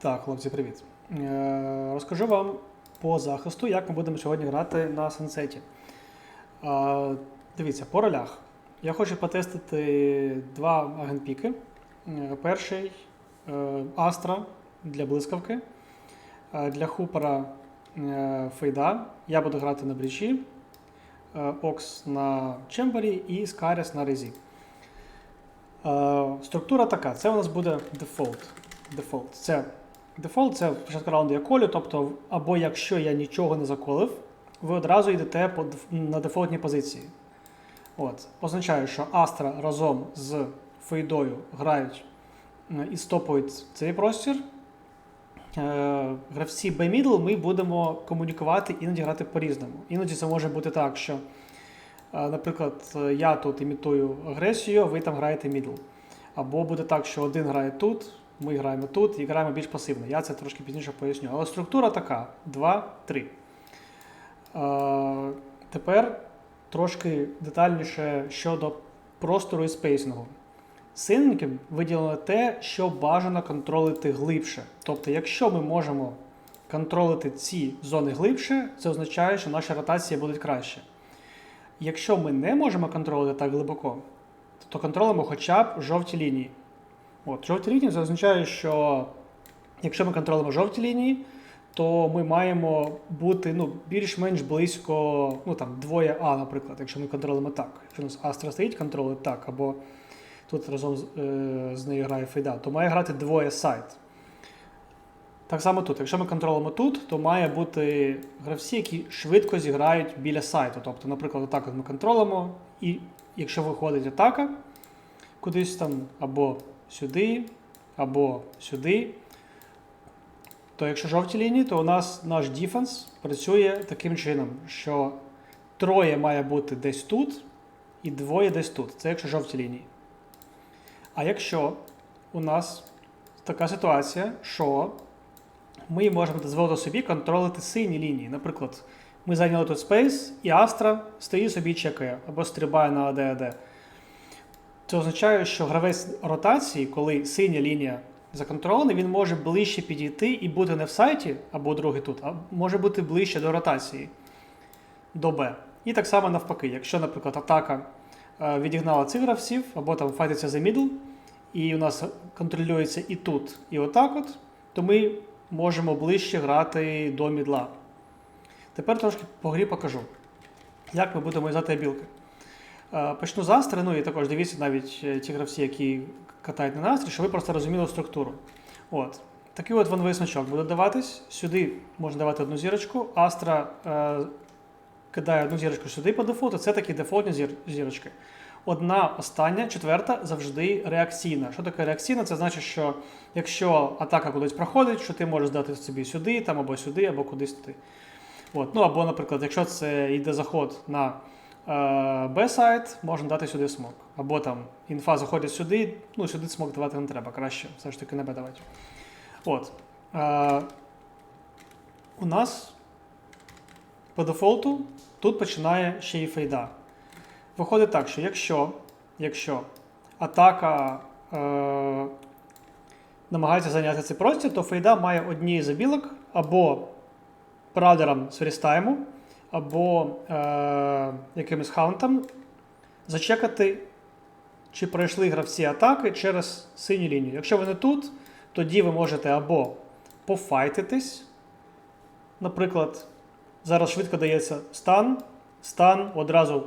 Так, хлопці, привіт. Е, розкажу вам по захисту, як ми будемо сьогодні грати на сенсеті. Е, дивіться, по ролях. Я хочу потестити два агентпіки. Е, перший е, Астра для блискавки. Е, для хупера е, Фейда. Я буду грати на брічі, е, Окс на Чембері і Скаріс на Резі. Е, структура така: це у нас буде дефолт. Дефолт. Це Дефолт це початку раунду я колю, тобто, або якщо я нічого не заколив, ви одразу йдете на дефолтні позиції. От. Означає, що Астра разом з Фейдою грають і стопують цей простір. Е, Гравці B-middle ми будемо комунікувати, іноді грати по-різному. Іноді це може бути так, що, е, наприклад, я тут імітую агресію, ви там граєте мідл. Або буде так, що один грає тут, ми граємо тут і граємо більш пасивно. Я це трошки пізніше поясню. Але структура така: 2-3. Е, тепер трошки детальніше щодо простору і спейсингу. Синеньким виділено те, що бажано контролити глибше. Тобто, якщо ми можемо контролити ці зони глибше, це означає, що наша ротація буде краще. Якщо ми не можемо контролити так глибоко, то контролимо хоча б жовті лінії. От, жовті лінії це означає, що якщо ми контролюємо жовті лінії, то ми маємо бути ну, більш-менш близько, ну там двоє А, наприклад, якщо ми контролюємо так. Якщо у нас Астра стоїть, контролює так, або тут разом з, е, з нею грає Фейда, то має грати двоє сайт. Так само тут. Якщо ми контролюємо тут, то має бути гравці, які швидко зіграють біля сайту. Тобто, наприклад, отак от ми контролимо, і якщо виходить атака кудись там або сюди, або сюди, то якщо жовті лінії, то у нас наш дефенс працює таким чином, що троє має бути десь тут і двоє десь тут. Це якщо жовті лінії. А якщо у нас така ситуація, що ми можемо дозволити собі контролити сині лінії. Наприклад, ми зайняли тут спейс, і Астра стоїть собі чекає або стрибає на АД-АД. Це означає, що гравець ротації, коли синя лінія законтролена, він може ближче підійти і бути не в сайті або другий тут, а може бути ближче до ротації до Б. І так само навпаки, якщо, наприклад, атака е, відігнала цих гравців, або там файтиться за мідл, і у нас контролюється і тут, і отак от, то ми можемо ближче грати до мідла. Тепер трошки по грі покажу, як ми будемо взяти білки. Е, Почну з Астри, ну і також дивіться навіть е, ті гравці, які катають на Астрі, щоб ви просто розуміли структуру. От. Такий от ван значок буде даватись. Сюди можна давати одну зірочку. Астра е, кидає одну зірочку сюди по дефолту. Це такі дефолтні зір, зірочки. Одна остання, четверта завжди реакційна. Що таке реакційна? Це значить, що якщо атака кудись проходить, що ти можеш здати собі сюди, там або сюди, або кудись туди. От. Ну або, наприклад, якщо це йде заход на Б-сайт, можна дати сюди смок. Або там інфа заходить сюди, ну сюди смок давати не треба, краще все ж таки на Б давати. От. Е, у нас по дефолту тут починає ще й фейда. Виходить так, що якщо, якщо атака е, намагається зайняти цей простір, то фейда має одні з білок або прадером з фрістайму, або е, якимось хаунтом зачекати, чи пройшли гравці атаки через синю лінію. Якщо вони тут, тоді ви можете або пофайтитись. Наприклад, зараз швидко дається стан, стан одразу,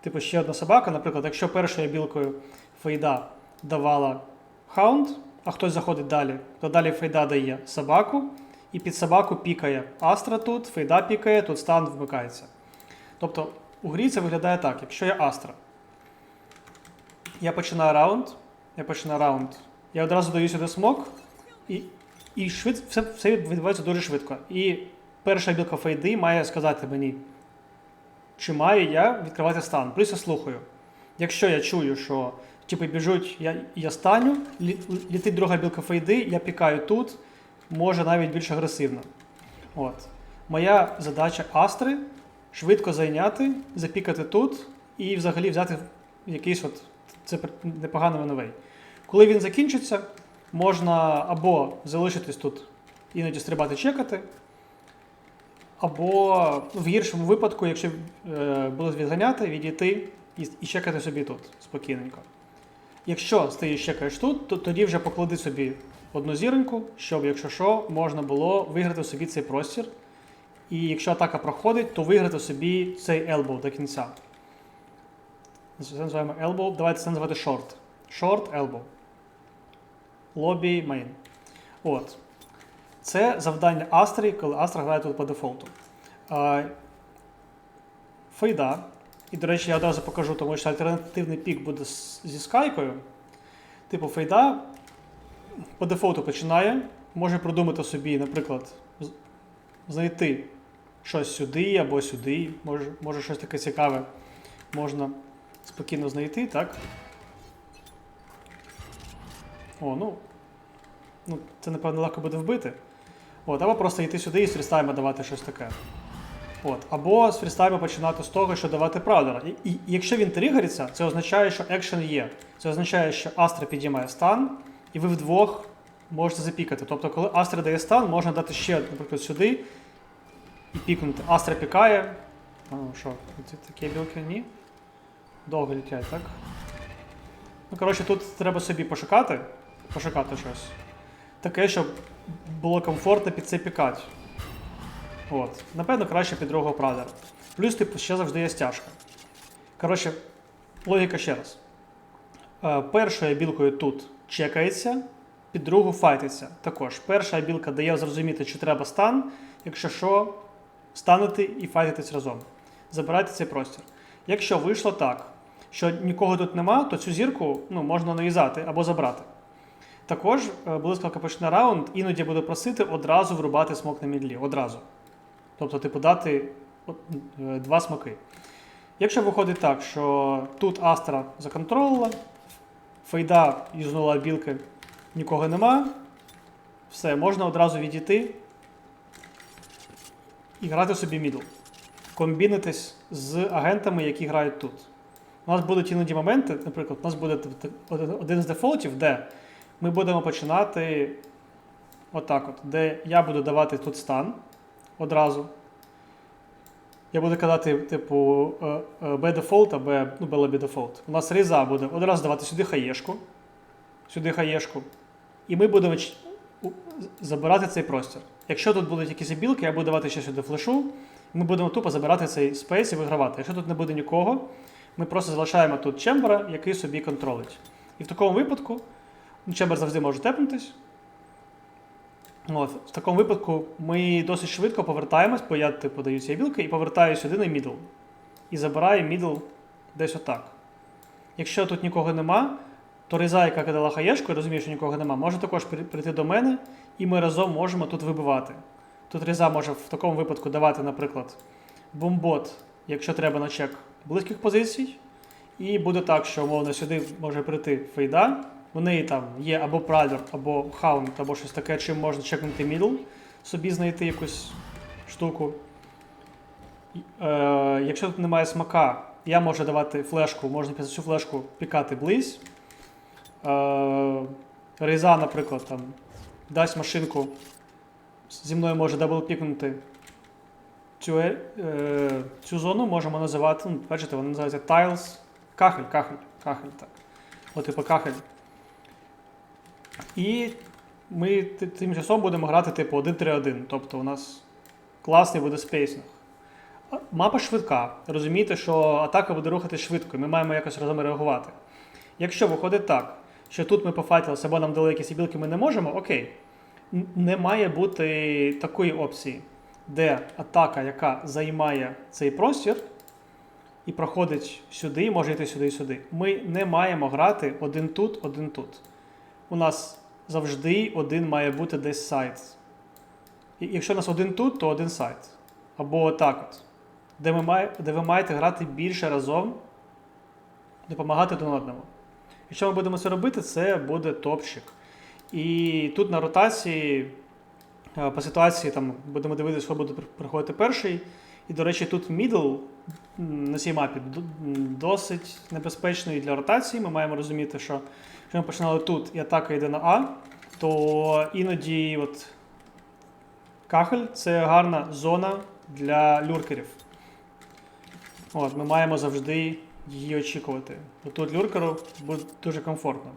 типу, ще одна собака. Наприклад, якщо першою білкою фейда давала хаунд, а хтось заходить далі, то далі фейда дає собаку, і під собаку пікає Астра тут, фейда пікає, тут стан вмикається. Тобто у грі це виглядає так: якщо я Астра, я починаю раунд, я починаю раунд, я одразу даю сюди смок, і, і швид, все, все відбувається дуже швидко. І перша білка фейди має сказати мені, чи маю я відкривати стан. Плюс я слухаю. Якщо я чую, що типу біжуть, я, я станю, лі- літить друга білка фейди, я пікаю тут, може навіть більш агресивно. От. Моя задача Астри швидко зайняти, запікати тут і взагалі взяти якийсь от це непоганий вановей. Коли він закінчиться, можна або залишитись тут, іноді стрибати чекати, або в гіршому випадку, якщо е, будуть відганяти, відійти і, і чекати собі тут спокійненько. Якщо стоїш чекаєш тут, то тоді вже поклади собі одну зіроньку, щоб, якщо що, можна було виграти собі цей простір. І якщо атака проходить, то виграти собі цей elbow до кінця. Це називаємо elbow. Давайте це називати short. Short elbow. Лобі main. От. Це завдання Астрі, коли Астра грає тут по дефолту. Фейда. І, до речі, я одразу покажу, тому що альтернативний пік буде зі скайкою. Типу, Фейда по дефолту починає, може продумати собі, наприклад, знайти щось сюди або сюди, може, може щось таке цікаве можна спокійно знайти, так? О, ну. Ну, це, напевно, легко буде вбити. От, або просто йти сюди і з фрістайма давати щось таке. От. Або з фрістайма починати з того, що давати правдера. І, і, якщо він тригериться, це означає, що екшен є. Це означає, що Астра підіймає стан, і ви вдвох можете запікати. Тобто, коли Астра дає стан, можна дати ще, наприклад, сюди і пікнути. Астра пікає. Ну що, ці такі білки ні? Довго літять, так? Ну, коротше, тут треба собі пошукати, пошукати щось. Таке, щоб було комфортно під це пікати. От. Напевно, краще під другого прадера. Плюс, типу, ще завжди є стяжка. Коротше, логіка ще раз. Е, першою білкою тут чекається, під другу файтиться. Також перша білка дає зрозуміти, чи треба стан, якщо що, станете і файтитесь разом. Забирайте цей простір. Якщо вийшло так, що нікого тут нема, то цю зірку ну, можна нав'язати або забрати. Також е, блискавка почне раунд, іноді буде просити одразу врубати смок на мідлі. Одразу. Тобто, типу, дати е, два смоки. Якщо виходить так, що тут Астра законтролила, Фейда юзнула білки, нікого нема, все, можна одразу відійти і грати собі мідл. Комбінитись з агентами, які грають тут. У нас будуть іноді моменти, наприклад, у нас буде один з дефолтів, де ми будемо починати отак, от, де я буду давати тут стан одразу. Я буду казати, типу, е, е, B default, а B, ну, B default. У нас різа буде одразу давати сюди хаєшку, сюди хаєшку. І ми будемо забирати цей простір. Якщо тут будуть якісь білки, я буду давати ще сюди флешу, ми будемо тупо забирати цей спейс і вигравати. Якщо тут не буде нікого, ми просто залишаємо тут чембера, який собі контролить. І в такому випадку ну, чембер завжди може тепнутись. От, в такому випадку ми досить швидко повертаємось, бо я типу даю ці білки і повертаю сюди на мідл. І забираю мідл десь отак. Якщо тут нікого нема, то Риза, яка кидала хаєшку, і розуміє, що нікого нема, може також прийти до мене, і ми разом можемо тут вибивати. Тут Риза може в такому випадку давати, наприклад, бомбот, якщо треба на чек близьких позицій. І буде так, що умовно сюди може прийти фейда. У неї там є або прайдер, або хаунд, або щось таке, чим можна чекнути мідл, собі знайти якусь штуку. Е, якщо тут немає смака, я можу давати флешку, можна під цю флешку пікати близь. Е, Рейза, наприклад, там, дасть машинку, зі мною може даблпікнути цю, е, цю зону, можемо називати, ну, бачите, вона називається tiles. Кахель, кахель, кахель, так. От типу кахель. І ми тим часом будемо грати типу 1-3-1. Тобто у нас класний буде спейсинг. Мапа швидка. Розумієте, що атака буде рухатись швидко, і ми маємо якось разом реагувати. Якщо виходить так, що тут ми пофайтилися, або нам дали якісь білки, ми не можемо, окей. Не має бути такої опції, де атака, яка займає цей простір, і проходить сюди, може йти сюди і сюди. Ми не маємо грати один тут, один тут. У нас завжди один має бути десь сайт. І якщо у нас один тут, то один сайт. Або так от. Де, ми де ви маєте грати більше разом, допомагати один одному. Якщо ми будемо це робити, це буде топчик. І тут на ротації, е, по ситуації, там будемо дивитися, хто буде приходити перший. І, до речі, тут мідл на цій мапі досить небезпечний для ротації. Ми маємо розуміти, що якщо ми починали тут і атака йде на А, то іноді от кахель це гарна зона для люркерів. От, ми маємо завжди її очікувати. Бо Тут люркеру буде дуже комфортно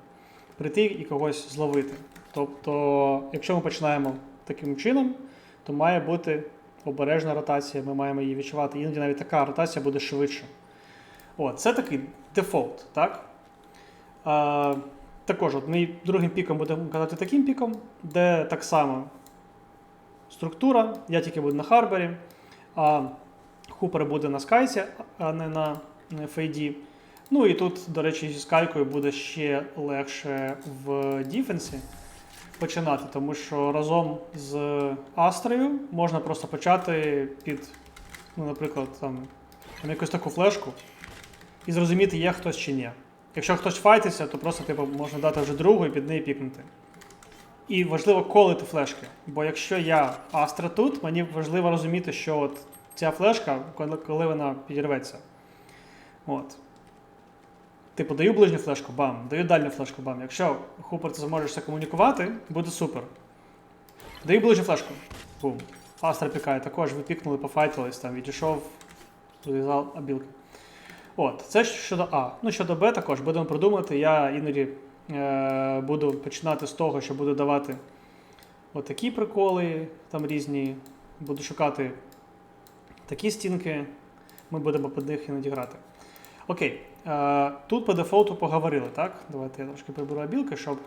прийти і когось зловити. Тобто, якщо ми починаємо таким чином, то має бути обережна ротація, ми маємо її відчувати. Іноді навіть така ротація буде швидше. От, це такий дефолт, так? А, також, ми другим піком будемо казати таким піком, де так само структура, я тільки буду на Харбері, а Хупер буде на скайці, а не на фейді. Ну і тут, до речі, зі скайкою буде ще легше в діфенсі починати, тому що разом з Астрею можна просто почати під, ну, наприклад, там, там якусь таку флешку і зрозуміти, є хтось чи ні. Якщо хтось файтиться, то просто типу, можна дати вже другу і під неї пікнути. І важливо колити флешки. Бо якщо я Астра тут, мені важливо розуміти, що от ця флешка, коли вона підірветься. От. Типу, даю ближню флешку, бам, даю дальню флешку, бам. Якщо Хупер ти зможеш це комунікувати, буде супер. Даю ближню флешку. Бум. Астра пікає також, ви пікнули, пофайтились, там, відійшов, зав'язав абілки. От, це щодо А. Ну, щодо Б також будемо продумати. Я іноді е, буду починати з того, що буду давати отакі приколи, там різні. Буду шукати такі стінки. Ми будемо під них іноді грати. Окей. Е, тут по дефолту поговорили, так? Давайте я трошки приберу абілки, щоб.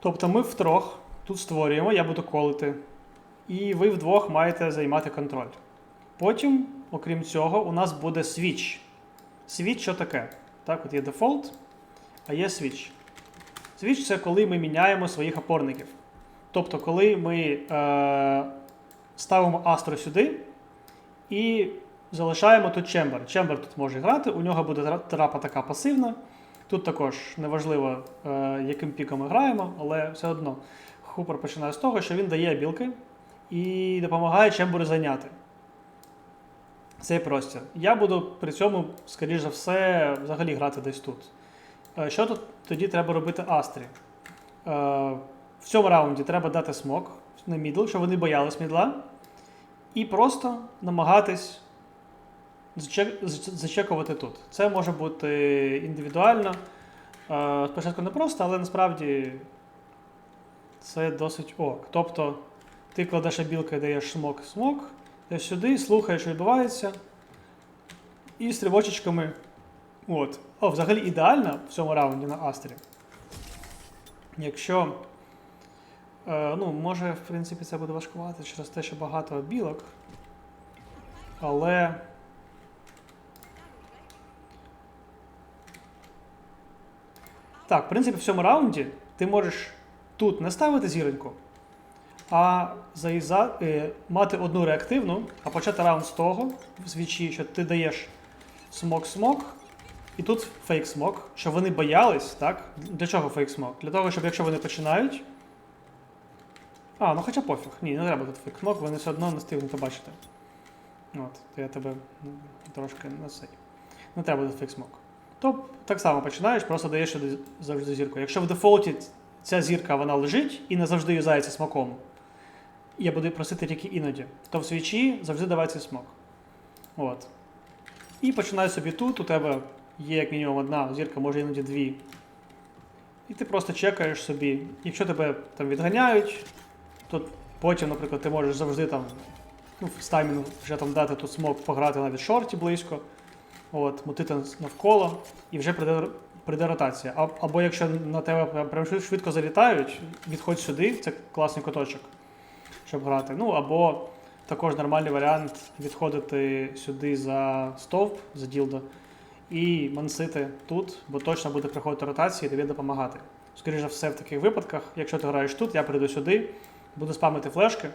Тобто ми втрьох тут створюємо, я буду колити. І ви вдвох маєте займати контроль. Потім, окрім цього, у нас буде свіч. Свіч що таке? Так, от є дефолт, а є свіч. Свіч це коли ми міняємо своїх опорників. Тобто, коли ми е, ставимо Астро сюди і залишаємо тут Чембер. Чембер тут може грати, у нього буде трапа така пасивна. Тут також неважливо, е, яким піком ми граємо, але все одно Хупер починає з того, що він дає білки і допомагає Чемберу зайняти цей простір. Я буду при цьому, скоріш за все, взагалі грати десь тут. Е, Що тут тоді треба робити Астрі? Е, В цьому раунді треба дати смок на мідл, щоб вони боялись мідла. І просто намагатись зачекувати тут. Це може бути індивідуально. Е, Спочатку не просто, але насправді це досить ок. Тобто ти кладеш білки, даєш смок, смок, даєш сюди, слухаєш, що відбувається. І стрибочечками. От. О, взагалі ідеально в цьому раунді на Астрі. Якщо. Е, ну, може, в принципі, це буде важкувати через те, що багато білок. Але. Так, в принципі, в цьому раунді ти можеш тут не ставити зіроньку, а заїза, е, мати одну реактивну, а почати раунд з того в свічі, що ти даєш смок-смок, і тут фейк-смок, щоб вони боялись, так? Для чого фейк-смок? Для того, щоб якщо вони починають. А, ну хоча пофіг. Ні, не треба тут фейк-смок, вони все одно не встигнуть побачити. От, то я тебе трошки на цей. Не треба тут фейк-смок. То так само починаєш, просто даєш сюди завжди зірку. Якщо в дефолті ця зірка вона лежить і не завжди юзається смоком, я буду просити тільки іноді, то в свічі завжди цей смок. От. І починай собі тут, у тебе є як мінімум одна зірка, може іноді дві. І ти просто чекаєш собі. Якщо тебе там відганяють, то потім, наприклад, ти можеш завжди там ну, з таймінгу вже там дати тут смок пограти навіть шорті близько, от, мутити навколо, і вже прийде, прийде ротація. А, або якщо на тебе прям- швидко залітають, відходь сюди, це класний куточок, щоб грати. Ну або також нормальний варіант відходити сюди за стовп, за ділдо, і мансити тут, бо точно буде приходити ротація і тобі допомагати. Скоріше за все, в таких випадках, якщо ти граєш тут, я прийду сюди, буду спамити флешки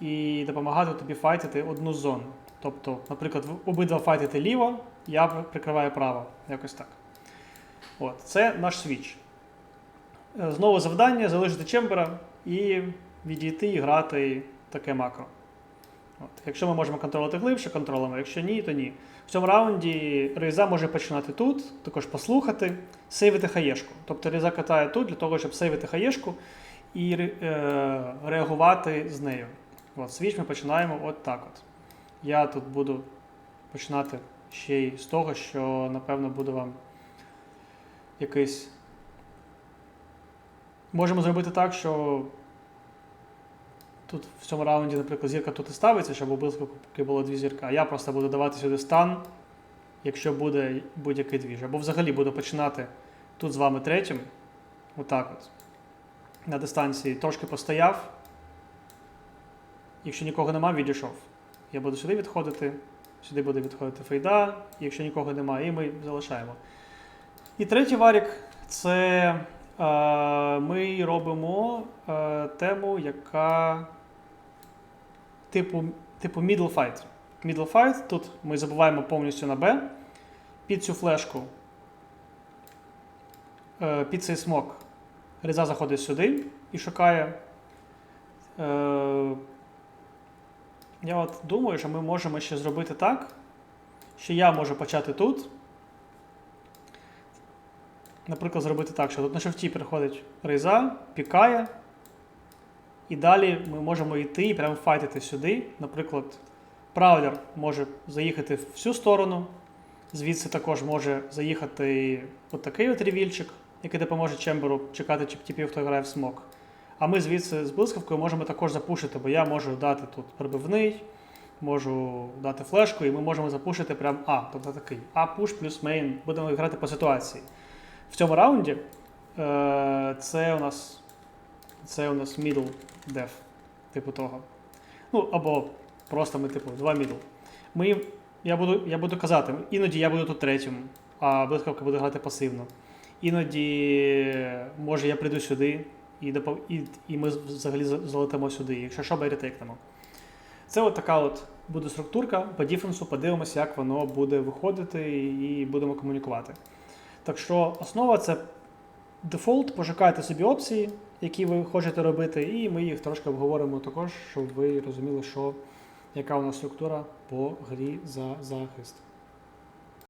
і допомагати тобі файтити одну зону. Тобто, наприклад, обидва файтите ліво, я прикриваю право. Якось так. От, це наш свіч. Е, Знову завдання залишити чембера і відійти і грати таке макро. От. Якщо ми можемо контролити глибше, контролимо, якщо ні, то ні. В цьому раунді Рейза може починати тут, також послухати, сейвити хаєшку. Тобто Рейза катає тут для того, щоб сейвити хаєшку і е, реагувати з нею. От, свіч ми починаємо от так от. Я тут буду починати ще й з того, що, напевно, буде вам якийсь. Можемо зробити так, що тут в цьому раунді, наприклад, зірка тут і ставиться, щоб блискавки було дві зірки, а я просто буду давати сюди стан, якщо буде будь-який двіж. Або взагалі буду починати тут з вами третім. Отак от. На дистанції трошки постояв. Якщо нікого нема, відійшов. Я буду сюди відходити, сюди буде відходити фейда, якщо нікого немає, і ми залишаємо. І третій варік це е, ми робимо е, тему, яка типу, типу middle fight. Middle fight, тут ми забуваємо повністю на B. Під цю флешку, е, під цей смок, Реза заходить сюди і шукає. Е, я от думаю, що ми можемо ще зробити так, що я можу почати тут. Наприклад, зробити так, що тут на шифті приходить Рейза, пікає. І далі ми можемо йти і прямо файтити сюди. Наприклад, Праулер може заїхати в цю сторону. Звідси також може заїхати от такий от ревільчик, який допоможе Чемберу чекати чіп- типів, хто грає в смок. А ми звідси з блискавкою можемо також запушити, бо я можу дати тут прибивний, можу дати флешку, і ми можемо запушити прям А, тобто такий А пуш плюс мейн. Будемо грати по ситуації. В цьому раунді е, це у нас це у нас middle def, типу того. Ну, або просто ми, типу, два middle. Ми, я, буду, я буду казати, іноді я буду тут третім, а блискавка буде грати пасивно. Іноді, може, я прийду сюди і, і, і ми взагалі залетимо сюди, якщо що, беретекнемо. Це от така от буде структурка по діфенсу, подивимося, як воно буде виходити і будемо комунікувати. Так що основа це дефолт, пошукайте собі опції, які ви хочете робити, і ми їх трошки обговоримо також, щоб ви розуміли, що, яка у нас структура по грі за захист.